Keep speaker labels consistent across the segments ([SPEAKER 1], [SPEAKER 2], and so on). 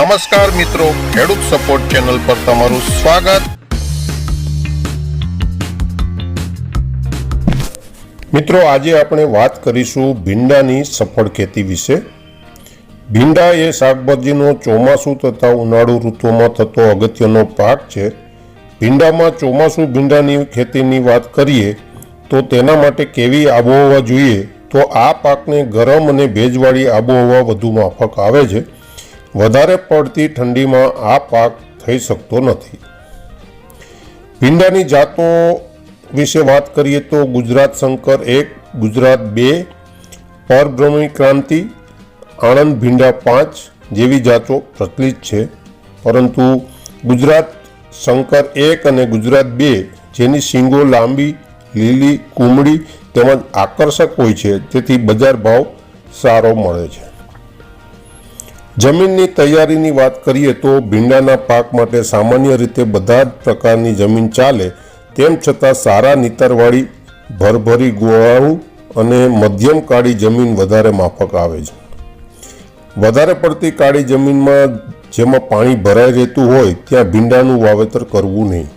[SPEAKER 1] નમસ્કાર મિત્રો, ખેડૂત સપોર્ટ ચેનલ પર તમારું સ્વાગત. મિત્રો, આજે આપણે વાત કરીશું ભીંડાની સફળ ખેતી વિશે. ભીંડા એ શાકભાજીનો ચોમાસું તથા ઉનાળુ ઋતુમાં થતો અગત્યનો પાક છે. ભીંડામાં ચોમાસું ભીંડાની ખેતીની વાત કરીએ, તો તેના માટે કેવી આબોહવા જોઈએ? તો આ પાકને ગરમ અને ભેજવાળી આબોહવા વધુ માફક આવે છે. વધારે પડતી ઠંડીમાં આ પાક થઈ શકતો નથી. ભીંડાની જાતો વિશે વાત કરીએ તો ગુજરાત શંકર એક, ગુજરાત બે પરભ્રમી ક્રાંતિ, આણંદ ભીંડા પાંચ જેવી જાતો પ્રચલિત છે. પરંતુ ગુજરાત શંકર એક અને ગુજરાત બે જેની શીંગો લાંબી, લીલી, કુમળી તેમજ આકર્ષક હોય છે. તેથી બજાર ભાવ સારો મળે છે. જમીનની તૈયારીની વાત કરીએ તો ભીંડાના પાક માટે સામાન્ય રીતે બધા જ પ્રકારની જમીન ચાલે, તેમ છતાં સારા નીતરવાળી ભરભરી ગોળાળું અને મધ્યમ કાળી જમીન વધારે માફક આવે છે. વધારે પડતી કાળી જમીનમાં જેમાં પાણી ભરાઈ રહેતું હોય, ત્યાં ભીંડાનું વાવેતર કરવું નહીં.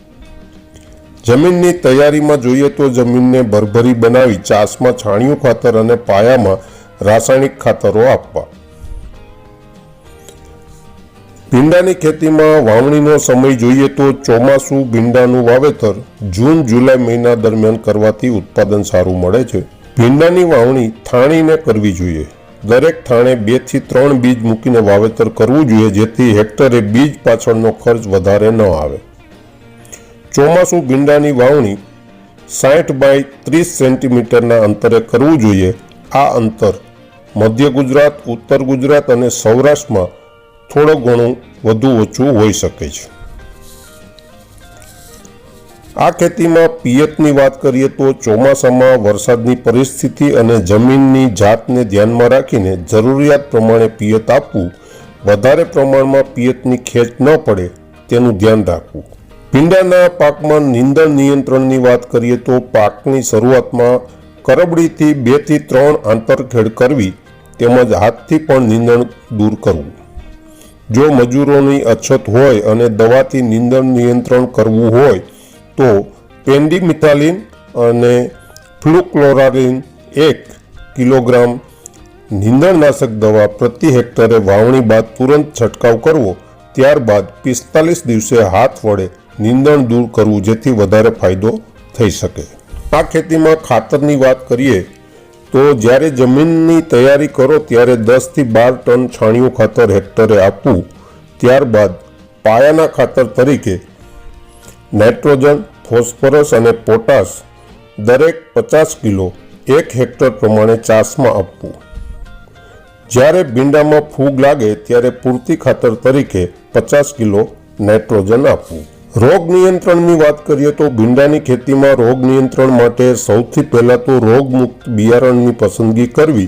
[SPEAKER 1] જમીનની તૈયારીમાં જોઈએ તો જમીનને ભરભરી બનાવી ચાસમાં છાણિયું ખાતર અને પાયામાં રાસાયણિક ખાતરો આપવા. ભીંડાની ખેતીમાં વાવણીનો સમય જોઈએ તો ચોમાસું ભીંડાનું વાવેતર જૂન, જુલાઈ મહિના દરમિયાન કરવાથી ઉત્પાદન સારું મળે છે. ભીંડાની વાવણી થાણીને કરવી જોઈએ. દરેક થાણે બેથી ત્રણ બીજ મૂકીને વાવેતર કરવું જોઈએ, જેથી હેક્ટરે બીજ પાછળનો ખર્ચ વધારે ન આવે. ચોમાસું ભીંડાની વાવણી સાઠ બાય ત્રીસ સેન્ટીમીટરના અંતરે કરવું જોઈએ. આ અંતર મધ્ય ગુજરાત, ઉત્તર ગુજરાત અને સૌરાષ્ટ્રમાં થોડું ઘણું વધુ ઓછું હોઈ શકે છે. આ ખેતીમાં પિયતની વાત કરીએ તો ચોમાસામાં વરસાદની પરિસ્થિતિ અને જમીનની જાતને ધ્યાનમાં રાખીને જરૂરિયાત પ્રમાણે પિયત આપવું, વધારે પ્રમાણમાં પિયતની ખેંચ ન પડે તેનું ધ્યાન રાખવું. ભીંડાના પાકમાં નીંદણ નિયંત્રણની વાત કરીએ તો પાકની શરૂઆતમાં કરબડીથી બેથી ત્રણ આંતરખેડ કરવી તેમજ હાથથી પણ નીંદણ દૂર કરવું. જો મજૂરોની અછત હોય અને દવાથી નીંદણ નિયંત્રણ કરવું હોય, તો પેન્ડીમિથાલિન અને ફ્લુક્લોરાલિન એક કિલોગ્રામ નીંદણનાશક દવા પ્રતિ હેક્ટરે વાવણી બાદ તુરંત છંટકાવ કરવો. ત્યારબાદ પિસ્તાલીસ દિવસે હાથ વડે નીંદણ દૂર કરવું જેથી વધારે ફાયદો થઈ શકે. આ ખેતીમાં ખાતરની વાત કરીએ તો જ્યારે જમીનની તૈયારી કરો ત્યારે દસથી બાર ટન છાણિયું ખાતર હેક્ટરે આપવું. ત્યારબાદ પાયાના ખાતર તરીકે નાઇટ્રોજન, ફોસ્ફરસ અને પોટાશ દરેક પચાસ કિલો એક હેક્ટર પ્રમાણે ચાસમાં આપવું. જ્યારે ભીંડામાં ફૂગ લાગે ત્યારે પૂરતી ખાતર તરીકે પચાસ કિલો નાઇટ્રોજન આપવું. રોગ નિયંત્રણની વાત કરીએ તો ભીંડાની ખેતીમાં રોગ નિયંત્રણ માટે સૌથી પહેલાં તો રોગમુક્ત બિયારણની પસંદગી કરવી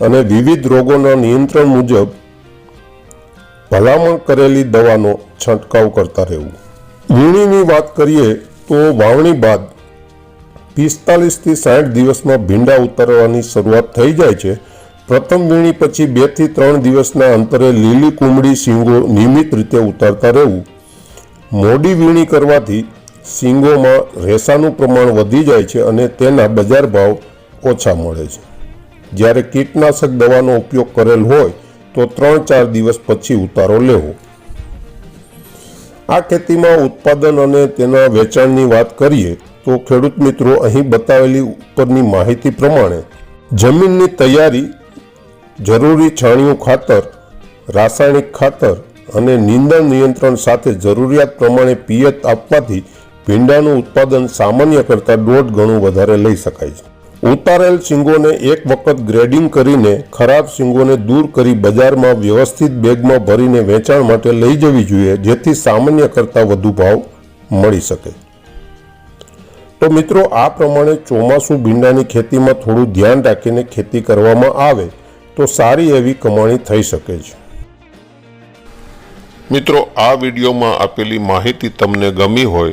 [SPEAKER 1] અને વિવિધ રોગોના નિયંત્રણ મુજબ ભલામણ કરેલી દવાનો છંટકાવ કરતા રહેવું. વીણીની વાત કરીએ તો વાવણી બાદ પિસ્તાલીસથી સાઠ દિવસમાં ભીંડા ઉતારવાની શરૂઆત થઈ જાય છે. પ્રથમ વીણી પછી બેથી ત્રણ દિવસના અંતરે લીલી કુમળી શીંગો નિયમિત રીતે ઉતારતા રહેવું. મોડી વીણી કરવાથી સિંગોમાં રેસાનું પ્રમાણ વધી જાય છે અને તેના બજાર ભાવ ઓછા મળે છે. જ્યારે કીટનાશક દવાનો ઉપયોગ કરેલ હોય તો ત્રણ ચાર દિવસ પછી ઉતારો લેવો. આ ખેતીમાં ઉત્પાદન અને તેના વેચાણની વાત કરીએ તો ખેડૂત મિત્રો અહીં બતાવેલી ઉપરની માહિતી પ્રમાણે જમીનની તૈયારી, જરૂરી છાણિયું ખાતર, રાસાયણિક ખાતર અને નિંદણ નિયંત્રણ સાથે જરૂરિયાત પ્રમાણે પિયત આપવાથી ભીંડાનું ઉત્પાદન સામાન્ય કરતાં દોઢ ગણું વધારે લઈ શકાય છે. ઉતારેલ શીંગોને એક વખત ગ્રેડિંગ કરીને ખરાબ શીંગોને દૂર કરી બજારમાં વ્યવસ્થિત બેગમાં ભરીને વેચાણ માટે લઈ જવી જોઈએ, જેથી સામાન્ય કરતાં વધુ ભાવ મળી શકે. તો મિત્રો, આ પ્રમાણે ચોમાસું ભીંડાની ખેતીમાં થોડું ધ્યાન રાખીને ખેતી કરવામાં આવે તો સારી એવી કમાણી થઈ શકે છે. મિત્રો, આ વિડીયોમાં આપેલી માહિતી તમને ગમી હોય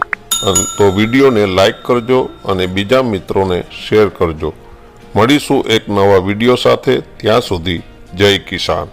[SPEAKER 1] તો વિડીયોને લાઈક કરજો અને બીજા મિત્રોને શેર કરજો. મળીશું એક નવા વીડિયો સાથે. ત્યાં સુધી જય કિસાન.